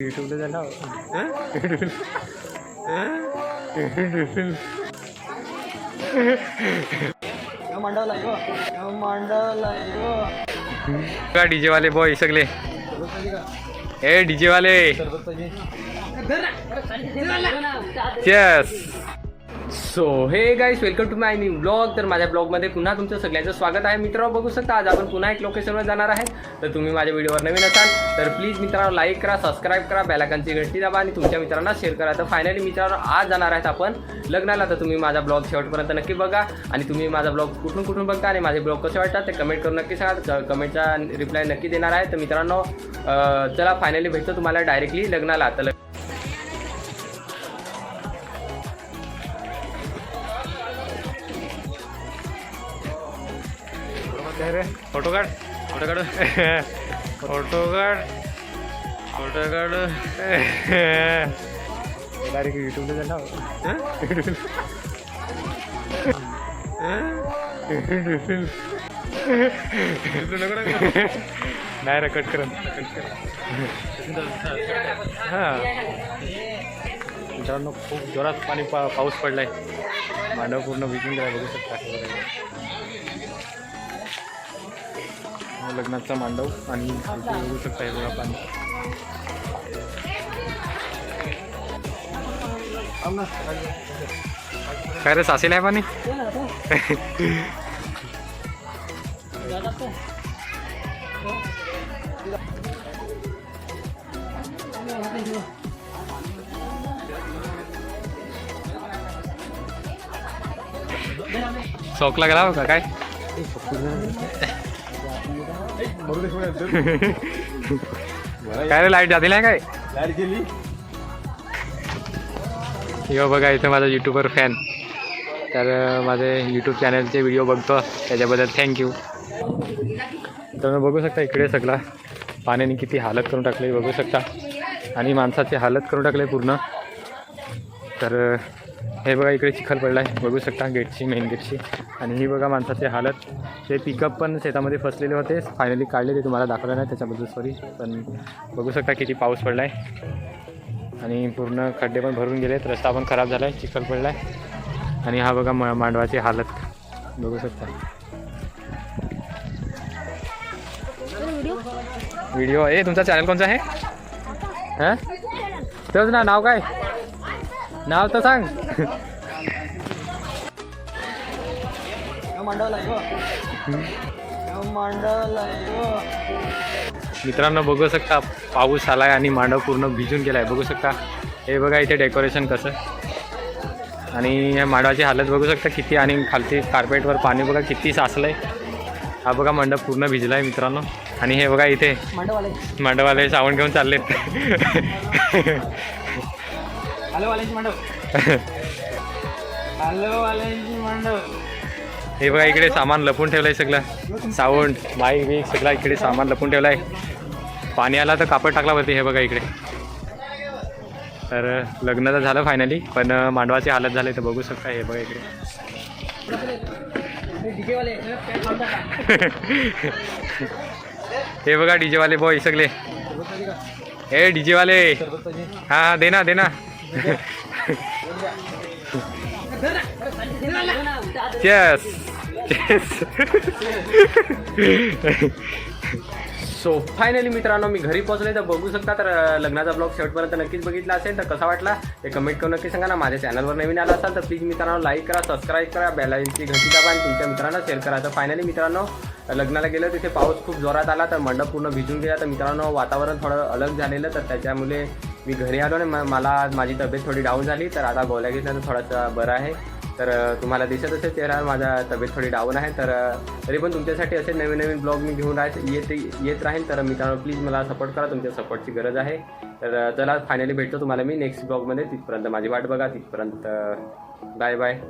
युट्यूबला झाला मांडवला यो मांडवला का डीजे वाले बॉय सगळे ए डीजे वाले। Yes so hey guys welcome to my new blog तर माझ्या ब्लॉगमध्ये पुन्हा तुमचं सगळ्यांचं स्वागत आहे. मित्रांनो बघू शकता आज आपण पुन्हा एक लोकेशनवर जाणार आहे. तर तुम्ही माझ्या व्हिडिओवर नवीन असाल तर प्लीज मित्रांनो लाईक करा सबस्क्राईब करा बेलाकांची घंटी दाबा आणि तुमच्या मित्रांना शेअर करा. तर फायनली मित्रांनो आज जाणार आहेत आपण लग्नाला. तर तुम्ही माझा ब्लॉग शेवटपर्यंत नक्की बघा आणि तुम्ही माझा ब्लॉग कुठून कुठून बघता आणि माझे ब्लॉग कसे वाटतात ते कमेंट करून नक्की सांगा. कमेंटचा रिप्लाय नक्की देणार आहे. तर मित्रांनो चला फायनली भेटतो तुम्हाला डायरेक्टली लग्नाला. तर फोटो काढ. फोटो काढ. फोटो काढ. फोटो काढ. डायरेक्ट युट्यूबला झाला नाही रे कट कर. हां. मित्रांनो खूप जोरात पाणी पा पाऊस पडलाय. मांडव पूर्ण भिजून गेला बघू शकता. लग्नाचा मांडव आणि इथे शकता हे बघा पाणी काय रे सासेल आहे पाणी शौक लागला हो का काय? काय रे लाइट जाते नाही काय? लाइट गेली. यो बघा इथं माझा यूट्यूबर फॅन तर माझे यूट्यूब चॅनलचे व्हिडिओ बघतो. त्याच्याबद्दल थँक्यू तर बघू शकता इकडे सगळा पाण्याने किती हालत करून टाकले बघू शकता. आणि माणसाची हालत करून टाकले पूर्ण. तर हे बघा इकडे चिखल पडला आहे बघू शकता गेटची मेन गेटची. आणि ही बघा माणसाची हालत. ते पिकअप पण शेतामध्ये फसलेले होते. फायनली काढले ते तुम्हाला दाखवलं नाही त्याच्याबद्दल सॉरी पण बघू शकता किती पाऊस पडला आहे आणि पूर्ण खड्डे पण भरून गेलेत. रस्ता पण खराब झाला आहे चिखल पडला आहे आणि हा बघा म मांडवाची हालत. बघू शकता. व्हिडिओ ए तुमचा चॅनल कोणचा आहे? हां? तेच ना नाव काय? नाव तर सांग. मित्रांनो बघू शकता पाऊस आलाय आणि मांडव पूर्ण भिजून गेलाय. बघू शकता. हे बघा इथे डेकोरेशन कसं. आणि या मांडवाची हालत बघू शकता किती आणि खालती कार्पेटवर पाणी बघा किती साचलंय. हा बघा मंडप पूर्ण भिजलाय मित्रांनो. आणि हे बघा इथे मांडवाले सावण घेऊन चाललेत. हे बघा इकडे सामान लपून ठेवलंय सगळं. सावंड बाईक बीक सगळं इकडे सामान लपून ठेवलंय. पाणी आला तर कापड टाकला वरती हे बघा इकडे. तर लग्न तर झालं फायनली पण मांडवाची हालत झाली तर बघू शकता हे बघा इकडे. हे बघा डीजेवाले बॉय सगळे. हे डीजेवाले. हां हां दे ना दे ना Yes. सो फायनली मित्रांनो मी घरी पोहोचले तर बघू शकता तर लग्नाचा ब्लॉग शेवटपर्यंत नक्कीच बघितला असेल. तर कसा वाटला? ते कमेंट करून नक्की सांगा ना. माझ्या चॅनलवर नवीन आला असाल तर प्लीज मित्रांनो लाईक करा सबस्क्राईब करा बेलाईनची घंटी दाबा आणि तुमच्या मित्रांना शेअर करा. तर फायनली मित्रांनो लग्नाला गेलं तिथे पाऊस खूप जोरात आला तर मंडप पूर्ण भिजून गेला. तर मित्रांनो वातावरण थोडं अलग झालेलं तर त्याच्यामुळे मी घरी आलो आणि मला आज माझी तब्येत थोडी डाऊन झाली तर आता गोळ्या घेतल्यानं तर थोडासा बरं आहे. तर तुम्हाला दिसत असेल चेहरा माझा तब्येत थोडी डाऊन आहे तर तरी पण तुमच्यासाठी असे नवीन नवीन ब्लॉग मी घेऊन राहत येत येत राहील तर मित्रांनो प्लीज मला सपोर्ट करा तुमच्या सपोर्टची गरज आहे. तर चला फायनली भेटतो तुम्हाला मी नेक्स्ट ब्लॉगमध्ये तिथपर्यंत माझी वाट बघा तिथपर्यंत बाय बाय